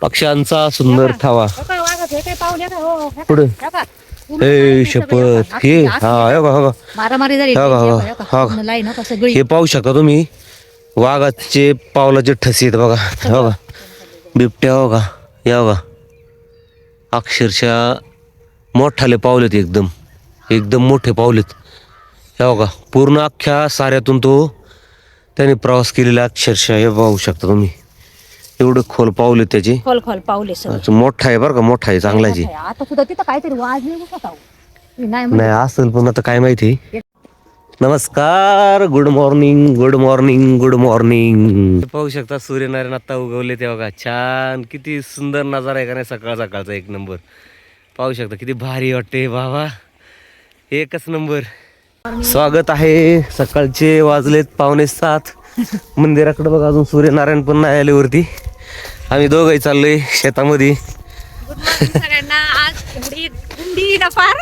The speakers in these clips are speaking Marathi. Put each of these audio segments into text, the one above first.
पक्ष्यांचा सुंदर थावा हो हे? हो, हे पुढे. शपथ सगळी, हो हे? हा बघा, हे बघा. मारामारी झाली हो का, हो, हे का? हो. हो हे पाहू शकता तुम्ही? वाघाचे पावलाचे ठसे आहेत बघा. हे बघा. बिबट्या हो का? या बघा. अक्षरशः मोठाले पावलेत एकदम. एकदम मोठे पावलेत हे बघा. पूर्ण अख्ख्या साऱ्यातून तो त्याने प्रवास केलेला अक्षरशः हे पाहू शकता तुम्ही. एवढे खोल पावले त्याचे. खोल खोल सगळे. अच्छा, मोठा आहे बरं का मोठा आहे चांगला आहे. आता सुद्धा तिथं काहीतरी मी नाही. नाही असेल पण आता काय माहिती. नमस्कार good morning good morning good morning पाहू शकता सूर्यनारायण आता उगवले ते बघा. छान किती सुंदर नजारा आहे का नाही सकाळ सकाळचा एक नंबर पाहू शकता किती भारी वाटते बाबा. एकच नंबर स्वागत आहे सकाळचे वाजलेत पावणे सात. मंदिराकडे बघा अजून सूर्यनारायण पण नाही आले वरती. आम्ही दोघंही चाललोय शेतामध्ये. सगळ्यांना. आज एवढी थंडी ना फार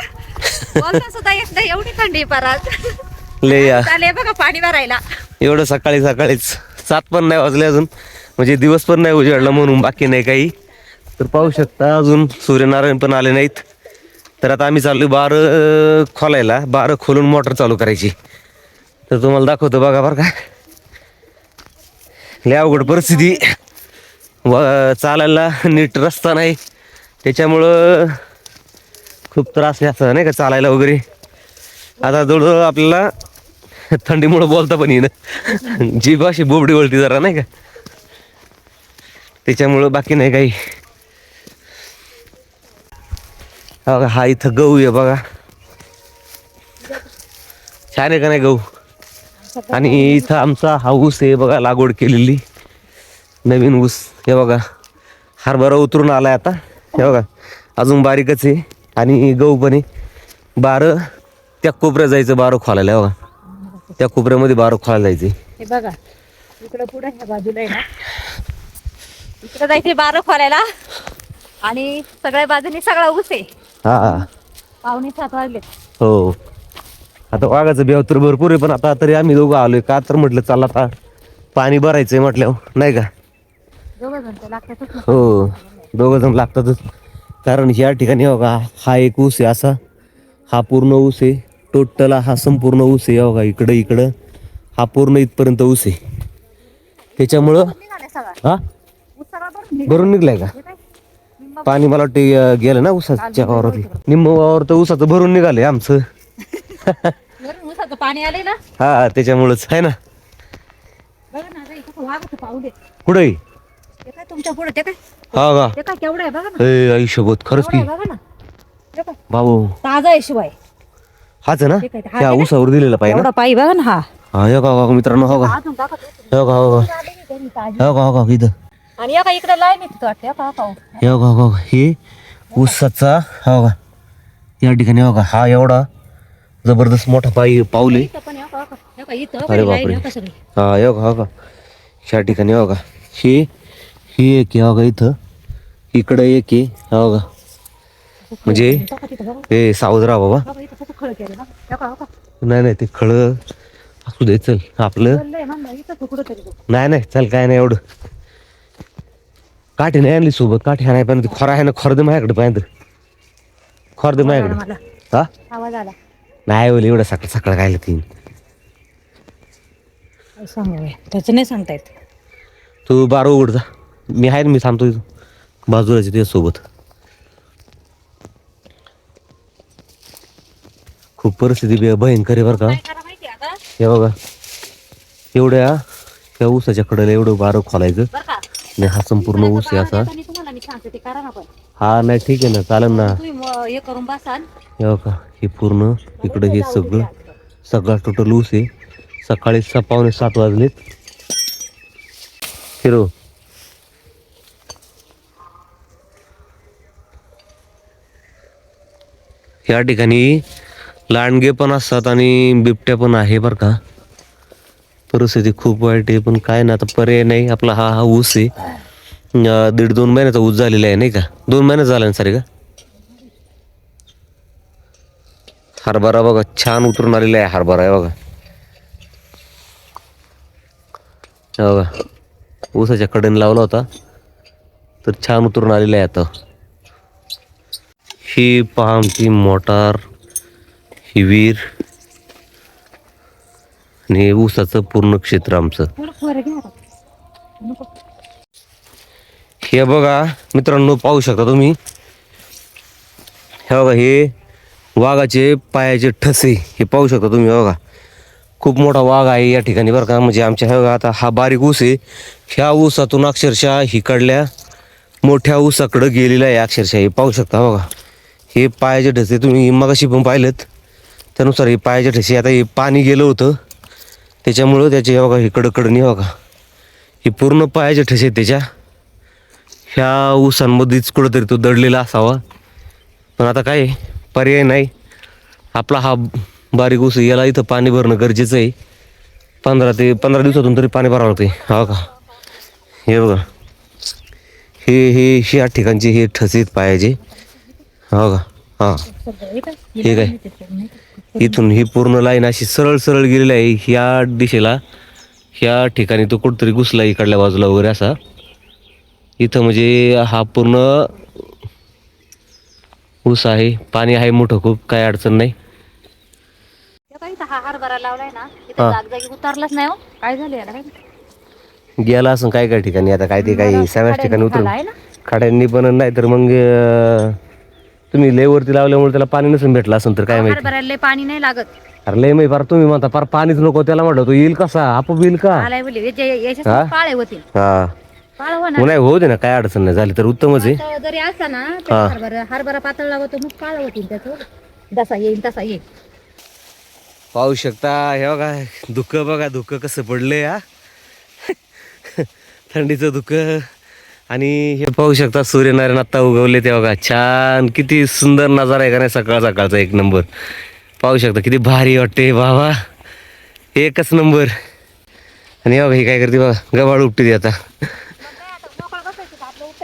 बोलता सुद्धा येत नाही एवढी थंडी आहे फार आज. ले या. चालेल बघा पाणी भरायला. एवढं सकाळी सकाळीच. सात पण नाही वाजले अजून. म्हणजे दिवस पण नाही उजाडला म्हणून बाकी नाही काही. तर पाहू शकता अजून सूर्यनारायण पण आले नाहीत. तर आता आम्ही चाललो बारं खोलायला. बारं खोलून मोटर चालू करायची. तर तुम्हाला दाखवतो बघा बरं का. लय अवघड परिस्थिती. व चालायला नीट रस्ता नाही. त्याच्यामुळं खूप त्रास घ्यायचा नाही का चालायला वगैरे. आता जवळजवळ आपल्याला थंडीमुळं बोलता पण येईन. जी अशी बोबडी वळती जरा नाही का. त्याच्यामुळं बाकी नाही काही. बघा, हा इथं गहू आहे बघा. छान आहे का नाही गहू? आणि इथं आमचा हा ऊस आहे बघा लागवड केलेली. नवीन ऊस. हे बघा हरभरा उतरून आलाय आता. हे बघा अजून बारीकच आहे. आणि गहू पण आहे. बारं त्या कोपऱ्यात जायचं बारं खोलायला. हे बघा त्या कोपऱ्यामध्ये बारं खोलायला जायचे हे बघा इकडं पुढे ह्या बाजूला आहे ना. इकडं जायचे बारं खोलायला. आणि सगळ्या बाजूनी सगळा ऊस आहे. हा. पावणे सात वाजले हो. आता वाघाचं बेव तर भरपूर आहे पण आता तरी आम्ही दोघं आलोय. का तर म्हटलं चला आता पाणी भरायचंय म्हटल्यावर नाही का? हो दोघं जण लागतातच. कारण या ठिकाणी बघा हा एक ऊस आहे असा. हा पूर्ण ऊस आहे. टोटल हा संपूर्ण ऊस आहे. बघा इकडं इकडं. हा पूर्ण इथपर्यंत ऊस आहे. त्याच्यामुळं हा? भरून निघलाय का? पाणी मला वाटते गेलं ना ऊसाच्या वावरात निम्म वावर तर ऊसाचं भरून निघालंय आमचं. पाणी आले ना? हा त्याच्यामुळंच. आहे ना? बघा ना आता इथं वाघाचं पाऊल आहे. कुठे ते काय तुमच्यापुढे ते काय? हा का ते काय केवढं आहे बघा ना. ए आयुष्यभूत खरंच केवढं की आहे बघा ना. ते काय? भाऊ ताजा आहे. शिवाय हाच ना? ठीक आहे, हा त्या आहे ना? ऊसावर दिलेला पाहिजे ना? एवढा पायी बघा ना हा. हा हे का हो का मित्रांनो हो का अजून. हे का हो का आले की त्यांनी ताजी. हे का हो का इथं. आणि एका इकडे वाटते. एका हे का हो का हे ऊसाचा हो का या ठिकाणी हो का हा एवढा. जबरदस्त मोठा पाई पाऊल आहे. अरे बापरे. हा हे का हो का? ह्या ठिकाणी हो का? हे हे एक आहे हो का इथं? इकडं एक आहे हो का? म्हणजे हे सावध राहा बाबा. नाही नाही ते खळ असू दे चल आपलं. नाही नाही चल काय नाही एवढं. काठी नाही आणली सोबत काठी नाही पण खोरा आहे ना खोर दे माझ्याकडे पाहिजे खोर दे माझ्याकडे. हा? आवाज आला. नाही बोल एवढं सकाळ सकाळ काय तीन सांगू? त्याचं नाही सांगता येत. तू बारा उघड जा. मी आहे ना मी थांबतो इथं. बाजूला तुझ्या सोबत. खूप परिस्थिती बे- भयंकर आहे बरं का. काय करा माहिती आता? हे बघा. एवढ्या त्या ऊसाच्या कडेला एवढं बारं खोलायचं. बरं का. आणि हा संपूर्ण ऊस आहे असा. आणि तुम्हाला मी सांगते ते करा ना पण. हा नाही ठीक आहे ना चालेल ना. तुम्ही म- हे करून बसाल. हे बघा हे पूर्ण इकडं हे सगळं सगळा टोटल ऊस आहे. सकाळी सा पावणे सात वाजलेत. फिरो या ठिकाणी लांडगे पण असतात आणि बिबट्या पण आहे बरं का. परिस्थिती खूप वाईट आहे पण काय ना आता पर्याय नाही. आपला हा हा ऊस आहे. दीड दोन महिन्याचा ऊस झालेला आहे नाही का? दोन महिन्यात झाला ना सारे का? हरभरा बघा छान उतरून आलेला आहे हरभरा आहे बघा. बघा ऊसाच्या कडेने लावला होता तर छान उतरून आलेलं आहे आता. ही पहा आमची मोटार ही विहीर आणि हे ऊसाचं पूर्ण क्षेत्र आमचं थोडं वर घ्या आता. नको. हे बघा मित्रांनो पाहू शकता तुम्ही. हे बघा हे वाघाचे पायाचे ठसे हे पाहू शकता तुम्ही बघा. खूप मोठा वाघ आहे या ठिकाणी बरं का? म्हणजे आमच्या हे बघा आता हा बारीक ऊस आहे. ह्या ऊसातून अक्षरशः हिकडल्या मोठ्या ऊसाकडं गेलेला आहे अक्षरशः. हे पाहू शकता बघा. हे पायाचे ठसे तुम्ही मगाशी पण पाहिलेत. त्यानुसार हे पायाचे ठसे आता हे पाणी गेलं होतं. त्याच्यामुळं त्याचे हे बघा हे कडकडणी बघा. हे पूर्ण पायाचे ठसे आहेत त्याच्या. ह्या ऊसांमध्येच कुठंतरी तो दडलेला असावा. पण आता काय पर्याय नाही. आपला हा बारीक ऊस आहे, याला इथं पाणी भरणं गरजेचं आहे. पंधरा ते पंधरा दिवसातून तरी पाणी भरावं लागते हा हो का? हे बघा. हे हे ह्या ठिकाणचे हे ठसीत पायाचे. हो का? हां. हे काय? इथून ही पूर्ण लाईन अशी सरळ सरळ गेलेली आहे. ह्या दिशेला ह्या ठिकाणी तो कुठंतरी घुसला इकडल्या बाजूला वगैरे असा. इथं म्हणजे हा पूर्ण ऊस आहे पाणी आहे मोठं खूप काय अडचण नाही. हे हा हरभरा लावलाय ना हा. जागजागी उतारलाच नाही हो. काय झालं याला? काय गेला असं काय काय ठिकाणी आता काय ते काही सगळ्याच ठिकाणी उतरून. आहे ना. खाड्यांनी पण नाही तर मग अं, तुम्ही लेवरती लावल्यामुळे त्याला पाणी नसून भेटलं असं तर काय माहिती. हरभऱ्याला लय पाणी नाही लागत. अरे लय माहिती फार तुम्ही म्हणता फार पाणीच नको त्याला म्हटलं तो येईल कसा? आपोआप येईल का? आलाय बोलले याच्या? याच्या पाळे होतील. हा. पाळ होणार नाही होऊ दे ना काय अडचण नाही. झाली तर उत्तमच आहे. पातळ जरी असला ना तर हा. हरभरा हरभरा पातळ लागतो मग काळ होतील त्याचं. जसा येईल तसा येईल पाहू शकता हे बघा धुकं बघा धुकं कसं पडलंय हा. थंडीचं धुकं आणि हे पाहू शकता सूर्यनारायण आत्ता उगवले ते बघा. छान किती सुंदर नजारा आहे का नाही सकाळ सकाळचा एक नंबर. पाहू शकता किती भारी वाटते बाबा. एकच नंबर. आणि हे बघा ही काय करते बघा गबाळ उपटी आता.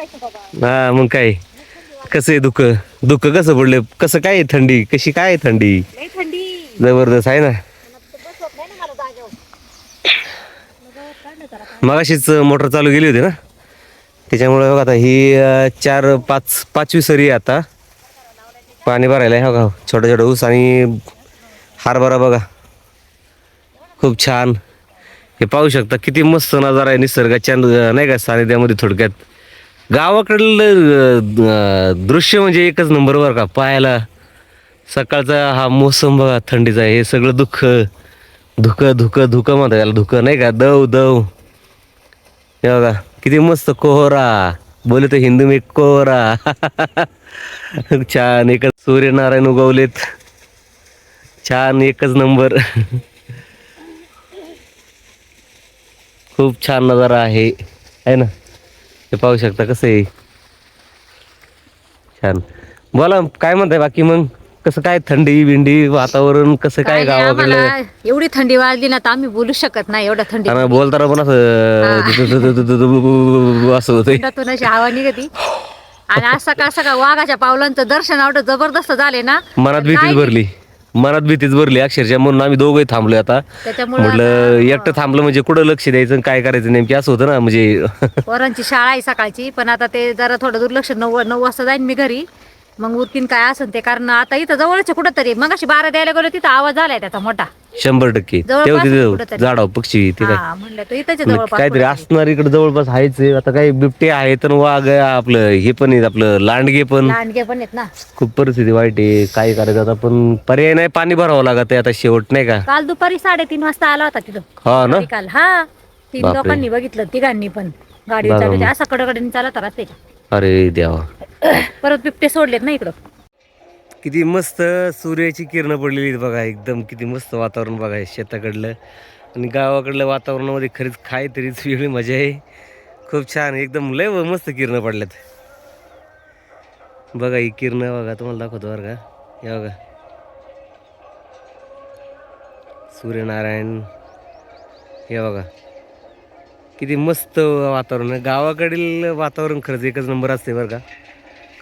हा मग काय? कसं आहे धुकं धुकं कसं पडलं कसं काय आहे थंडी? कशी काय आहे थंडी? जबरदस्त आहे ना? मगाशीच मोटर चालू गेली होती ना? त्याच्यामुळे बघा आता ही चार पाच पाचवी सरी आहे आता. पाणी भरायला आहे बघा छोटा छोटा ऊस आणि हरभरा बघा. खूप छान. हे पाहू शकता किती मस्त नजारा आहे निसर्गाच्या नाही का सानिध्यामध्ये थोडक्यात. गावाकडलं अं, दृश्य म्हणजे एकच नंबर बरं का. पाहायला सकाळचा हा मोसम बघा थंडीचा हे सगळं दुःख. धुकं धुकं धुकं म्हणतात याला धुकं नाही का? दव दव. हे बघा किती मस्त कोहरा. बोले तर हिंदू मी कोहरा. छान एकच सूर्यनारायण उगवलेत. छान एकच नंबर. खूप छान नजारा आहे आहे ना? हे पाहू शकता कसं आहे छान बोला काय म्हणताय बाकी मग कसं काय थंडी बिंडी वातावरण कसं काय गावाकडलं आम्हाला एवढी थंडी वाढली ना तर आम्ही बोलू शकत नाही एवढ्या थंडी आणि बोलताना पण असं असं होतंय तोंडातून अशी हवा निघती आणि आज सकाळ सकाळ वाघाच्या पावलांचं दर्शन एवढं जबरदस्त झाले ना मनात भीतीच काय- भरली मनात भीतीच भरली अक्षरशः म्हणून आम्ही दोघंही थांबलोय आता. त्याच्यामुळं म्हटलं एकटं थांबलं म्हणजे कुठं लक्ष द्यायचं आणि काय करायचं? नेमकी असं होतं ना म्हणजे पोरांची शाळा आहे सकाळची पण आता ते जरा थोडं दुर्लक्ष नऊ नऊ वाजता जाईन मी घरी. मग उरकीन काय असेल ते? कारण आता इथं जवळच कुठं तरी मग अशी बारा द्यायला गेलो तिथं आवाज आलाय त्याचा मोठा. शंभर टक्के. जवळपास तेव्हा कुठंतरी. तिथे पक्षी ते काय हा म्हणलं तो इथंच आहे म्हणलं जवळपास काहीतरी. असणार इकडे जवळपास आहेच आहे. आता काही बिबटे आहेत आणि वाघ आहे, आपलं हे पण आहे आपलं लांडगे पण. लांडगे पण आहेत ना. खूप परिस्थिती वाईट आहे काय करायचं आता? पण पर्याय नाही पाणी भरावं लागत आहे आता शेवट नाही का? काल दुपारी साडेतीन वाजता आला होता तिथं. हा ना? काल हा. तीन बापरे. लोकांनी बघितलं तिघांनी पण. गाडी बघा मग. असा कडकडीने चालत रस्त्याच्या अरे देवा. परत बिबटे सोडलेत ना इकडं. किती मस्त सूर्याची किरणं पडलेली आहेत बघा एकदम किती मस्त वातावरण बघा हे शेताकडलं. आणि गावाकडलं वातावरणामध्ये खरीच काय तरीच वेगळी मजा आहे. खूप छान एकदम लय व मस्त किरणं पडल्यात. बघा ही किरणं बघा तुम्हाला दाखवतो बरं का. हे बघा. सूर्यनारायण. हे बघा. किती मस्त वातावरण आहे. गावाकडील वातावरण खरंच एकच नंबर असते बरं का.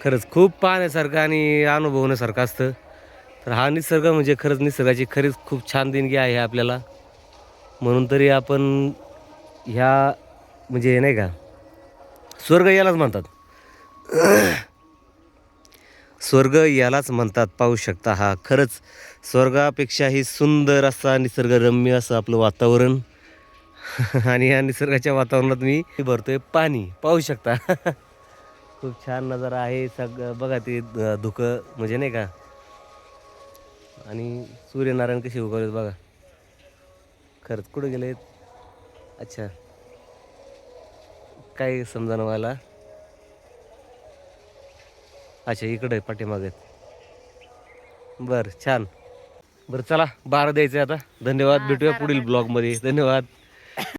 खरंच खूप पाहण्यासारखं आणि अनुभवण्यासारखं असतं. तर हा निसर्ग म्हणजे खरंच निसर्गाची खरीच खूप छान देणगी आहे आपल्याला. म्हणून तरी आपण ह्या म्हणजे नाही का स्वर्ग यालाच म्हणतात. स्वर्ग यालाच म्हणतात पाहू शकता हा. खरंच स्वर्गापेक्षाही सुंदर असा निसर्गरम्य असं आपलं वातावरण. आणि या निसर्गाच्या वातावरणात मी भरतोय पाणी. पाहू शकता. खूप छान नजारा आहे. सग बघा ते धुकं म्हणजे नाही का? आणि सूर्यनारायण कसे उगवलेत बघा. खरंच कुठं गेलेत? अच्छा. काय समजा मला? अच्छा इकडे पाठीमागे. बरं छान. बरं चला बारा द्यायचं आता. धन्यवाद. भेटूया पुढील ब्लॉगमध्ये. धन्यवाद.